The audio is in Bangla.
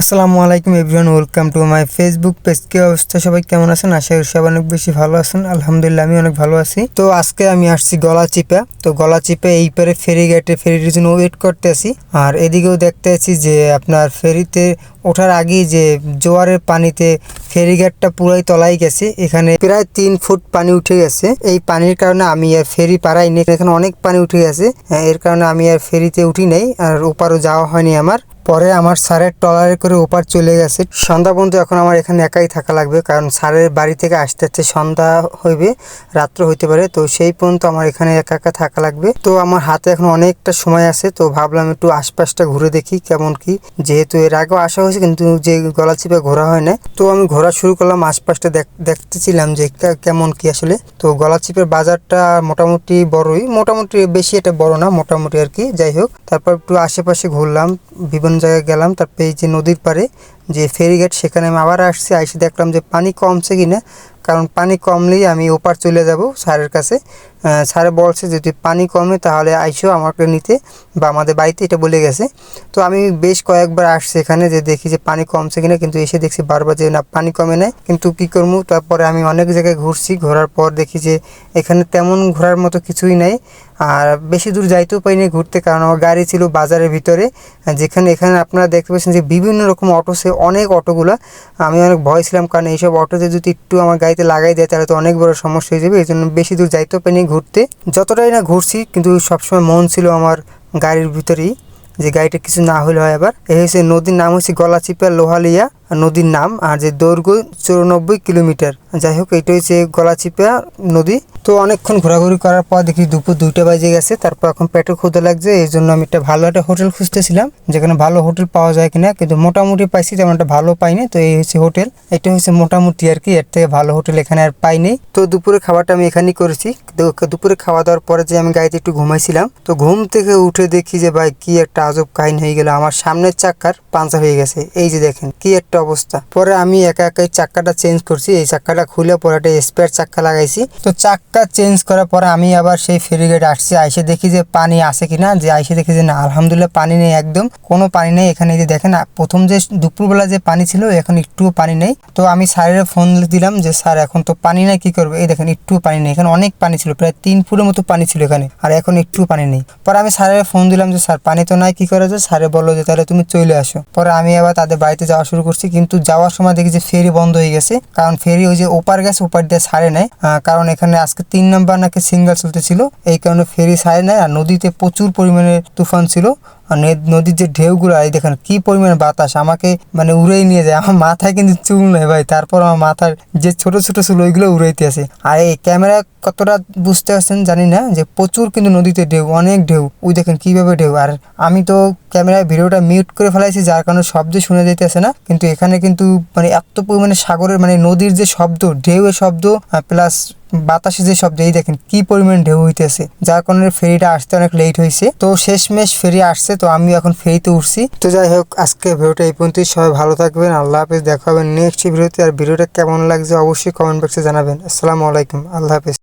আসসালামু আলাইকুম everyone, welcome to my Facebook page. কি অবস্থা সবাই? কেমন আছেন? আশা করি সবাই অনেক বেশি ভালো আছেন। আলহামদুলিল্লাহ, আমি অনেক ভালো আছি। তো আজকে আমি আসছি গলা চিপা। তো গলা চিপে এই পারে ফেরি গেটে ফেরির জন্য ওয়েট করতে আছি। আর এদিকেও দেখতে আছি যে আপনার ফেরিতে ওঠার আগেই যে জোয়ারের পানিতে ফেরি ফেরিঘাটটা পুরাই তলাই গেছে। এখানে প্রায় তিন ফুট পানি উঠে গেছে। এই পানির কারণে আমি আর ফেরি পারাইনি এখানে অনেক পানি উঠে গেছে। এর কারণে আমি আর ফেরিতে উঠি নাই। আর ওপারও যাওয়া হয়নি আমার। পরে আমার স্যারের ট্রলারে করে ওপার চলে গেছে। সন্ধ্যা পর্যন্ত এখন আমার এখানে একাই থাকা লাগবে, কারণ স্যারের বাড়ি থেকে আসতে আসতে সন্ধ্যা হইবে, রাত্র হইতে পারে। তো সেই পর্যন্ত আমার এখানে একা একা থাকা লাগবে। তো আমার হাতে এখন অনেকটা সময় আছে, তো ভাবলাম একটু আশপাশটা ঘুরে দেখি কেমন কি। যেহেতু এর আগেও আসা হয়েছে, কিন্তু যে গলা চিপে ঘোরা হয় না তো আমি ঘোরা শুরু করলাম, আশপাশটা দেখ- দেখতেছিলাম যে কেমন কি আসলে। তো গলা চিপের বাজারটা মোটামুটি বড়ই, মোটামুটি বেশি এটা বড় না, মোটামুটি আর কি, যাই হোক। তারপর একটু আশেপাশে ঘুরলাম, বিভিন্ন জায়গায় গেলাম তারপরে এই যে নদীর পাড়ে, যে ফেরিঘাট সেখানে আমি আবার আসছি, আইসে দেখলাম যে পানি কমছে কি না কারণ পানি কমলেই আমি ওপার চলে যাব সারের কাছে। স্যারে বলছে যদি পানি কমে তাহলে আইসো আমাকে নিতে। বা আমাদের বাড়িতে এটা বলে গেছে। তো আমি বেশ কয়েকবার আসছি এখানে যে, দেখি যে পানি কমছে কিনা, কিন্তু এসে দেখছি বারবার যে, না, পানি কমে নেয় কিন্তু কি করব? তারপরে আমি অনেক জায়গায় ঘুরছি। ঘোরার পর দেখি যে, এখানে তেমন ঘোরার মতো কিছুই নাই। আর বেশি দূর যাইতেও পারিনি ঘুরতে, কারণ আমার গাড়ি ছিল বাজারের ভিতরে। যেখানে, এখানে আপনারা দেখতে পাচ্ছেন যে, বিভিন্ন রকম অটো সে, অনেক অটোগুলো। আমি অনেক ভয় ছিলাম, কারণ এইসব অটোতে যদি একটু আমার গাড়িতে লাগাই দেয়, তাহলে তো অনেক বড় সমস্যা হয়ে যাবে। এই জন্য বেশি দূর যাইতেও পারিনি ঘুরতে। যতটাই না ঘুরছি, কিন্তু সবসময় মন ছিল আমার গাড়ির ভিতরেই যে গাড়িটা কিছু না হলে হয় আবার। এই হচ্ছে নদীর নাম হচ্ছে গলাচিপা লোহালিয়া নদীর নাম, আর যে দৈর্ঘ্য চৌরানব্বই কিলোমিটার। যাই হোক, এটা হচ্ছে গলাচিপা নদী। তো অনেকক্ষণ ঘোরাঘুরি করার পর দেখি দুপুর দুইটা বাজে গেছে, তারপর এখন পেটে ক্ষুদে লাগছে, এই জন্য আমি একটা ভালো একটা হোটেল খুঁজতেছিলাম, যেখানে ভালো হোটেল পাওয়া যায় কিনা, কিন্তু মোটামুটি পাইছি তেমন একটা ভালো পাইনি, তো এই হচ্ছে হোটেল। এটা হচ্ছে মোটামুটি আর কি, এর থেকে ভালো হোটেল এখানে আর পাইনি। তো দুপুরে খাবারটা আমি এখানেই করেছি। দুপুরে খাওয়া দাওয়ার পরে যে আমি গাড়িতে একটু ঘুমাইছিলাম, তো ঘুম থেকে উঠে দেখি যে ভাই কি একটা আজব কাহিনী হয়ে গেল, আমার সামনের চাক্কার পাঞ্চার হয়ে গেছে, এই যে দেখেন কি একটা অবস্থা। পরে আমি একা একাই চাক্কাটা চেঞ্জ করছি, এই চাক্কাটা খুলে পরে একটা স্পেয়ার চাক্কা লাগাইছি। তো চাক্কা চেঞ্জ করার পরে আমি আবার সেই ফেরিগেট আসছি। আইসে দেখি যে পানি আছে কিনা। যে আইসে দেখি যে না, আলহামদুলিল্লাহ পানি নেই একদম। কোনো পানি নেই এখানে যে দেখেন প্রথম যে দুপুরবেলা যে পানি ছিল, এখন একটুও পানি নেই। তো আমি স্যারের ফোন দিলাম যে, স্যার, এখন তো পানি নেই, কি করব? এই দেখেন, একটুও পানি নেই। এখানে অনেক পানি ছিল, প্রায় তিন ফুটের মতো পানি ছিল এখানে। আর এখন একটুও পানি নেই। পরে আমি স্যারের ফোন দিলাম যে, স্যার, পানি তো নাই, কি করে যে স্যারে বলল যে, তাহলে তুমি চলে আসো। পরে আমি আবার তাদের বাড়িতে যাওয়া শুরু করছি। কিন্তু যাওয়ার সময় দেখি যে, ফেরি বন্ধ হয়ে গেছে। কারণ ফেরি ওই যে ওপার গেছে, ওপার দিয়ে ছাড়ে নেয় কারণ এখানে আজকে তিন নাম্বার নাকি সিঙ্গেল চলতেছিল। এই কারণে ফেরি সারে নেয় আর নদীতে প্রচুর পরিমাণে তুফান ছিল। আর নদীর যে ঢেউগুলো, এই দেখেন কি পরিমাণে বাতাস, আমাকে মানে উড়েই নিয়ে যায়। আমার মাথায় কিন্তু চুল নেই ভাই, তারপর আমার মাথার যে ছোট ছোট চুল, ওইগুলো উড়াইতে আছে। আর এই ক্যামেরা কতটা বুঝতে পারছেন জানি না, যে প্রচুর কিন্তু নদীতে ঢেউ, অনেক ঢেউ। ওই দেখেন কীভাবে ঢেউ। আর আমি তো ক্যামেরায় ভিডিওটা মিউট করে ফেলাইছি, যার কারণে শব্দ শুনে যেতেছে না। কিন্তু এখানে কিন্তু মানে এত পরিমাণে সাগরের মানে নদীর যে শব্দ, ঢেউয়ের শব্দ প্লাস বাতাসে যে সব এই দেখেন কি পরিমাণ ঢেউ হইতেছে। যার কারণে ফেরিটা আসতে অনেক লেট হয়েছে তো শেষমেশ ফেরি আসছে, তো আমি এখন ফেরিতে উঠছি। তো যাই হোক, আজকে ভিডিওটা এই পর্যন্তই। সবাই ভালো থাকবেন, আল্লাহ হাফেজ। দেখা হবে নেক্সট ভিডিওতে। আর ভিডিওটা কেমন লাগছে অবশ্যই কমেন্ট বক্সে জানাবেন। আসসালামু আলাইকুম, আল্লাহ হাফেজ।